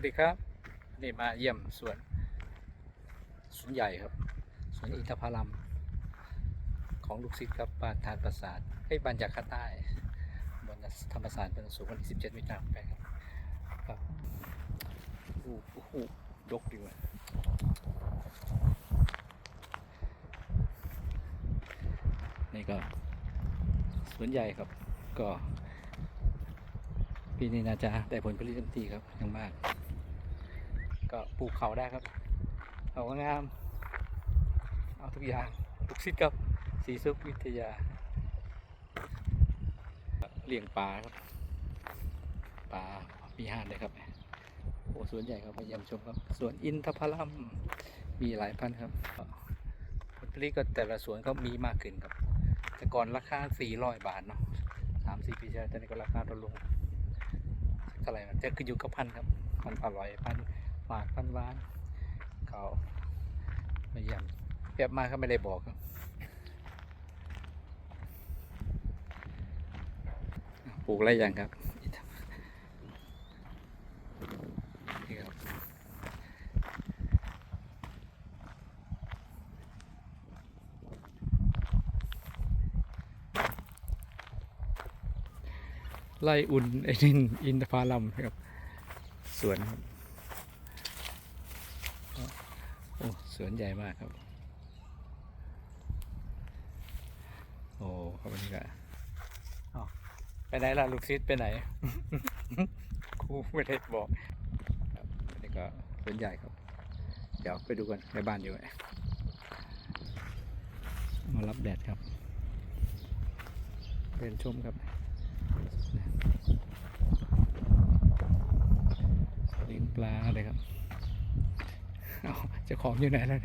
วัสดีครับนี่มาเยี่ยมสวนสวนใหญ่ครับสวนอินทผลัมของลูกศิษย์ครับบ้านทานประสาทไอ้บ้านจากข้าใต้บนธรรมศาสตร์เป็นสูงวันที่17มิถุนายนไปครับครับโอ้โหดกดีว่ะนี่ก็สวนใหญ่ครับก็ปีนี้น่าจะได้ผลผลิตเต็มที่ครับยังมาก ก็ปลูกเขาได้ครับเขาก็งาม เอาทุกอย่างทุกชิดครับสีสุขวิทยาเลี้ยงปลาครับปลามีห้านเลยครับโอ้สวนใหญ่ครับมาเยี่ยมชมครับสวนอินทผลัมมีหลายพันธุ์ครับผลผลิตก็แต่ละสวนก็มีมากขึ้นครับ แต่ก่อนราคา 400 บาทเนาะสามสี่ปีที่แล้วตอนนี้ก็ราคาลดลงเท่าไหร่มันจะขึ้นอยู่กับพันธุ์ครับพันอร่อยพันธุ์ หวานพันวานเขาไม่เยี่ยมเปียบมาเขาไม่ได้บอกปลูกอะไรอย่างครับนี่ครับไล่อุ่นไอ้นินอินทผลัมครับ สวนครับ โอ้สวนใหญ่มากครับ โอ้ครับวันนี้ก็อ้าวไปไหนล่ะลูกศิษย์ไปไหนครูไม่ได้บอกครับอันนี้ก็สวนใหญ่ครับ เดี๋ยวไปดูกันในบ้านอยู่ไหนมารับแดดครับเดินชมครับเลี้ยงปลาเลยครับ เอาจะของอยู่ไหนแล้ว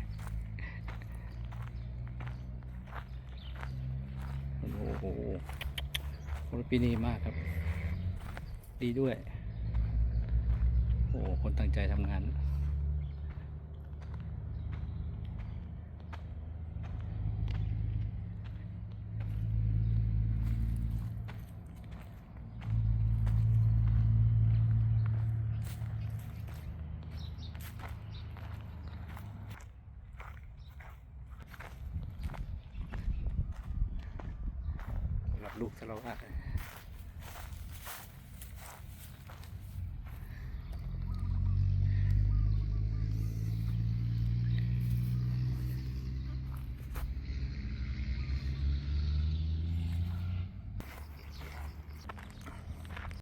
โอ้โหคนปีนี้มากครับ ดีด้วย โอ้โหคนตั้งใจทำงาน ลูกทะเลาะ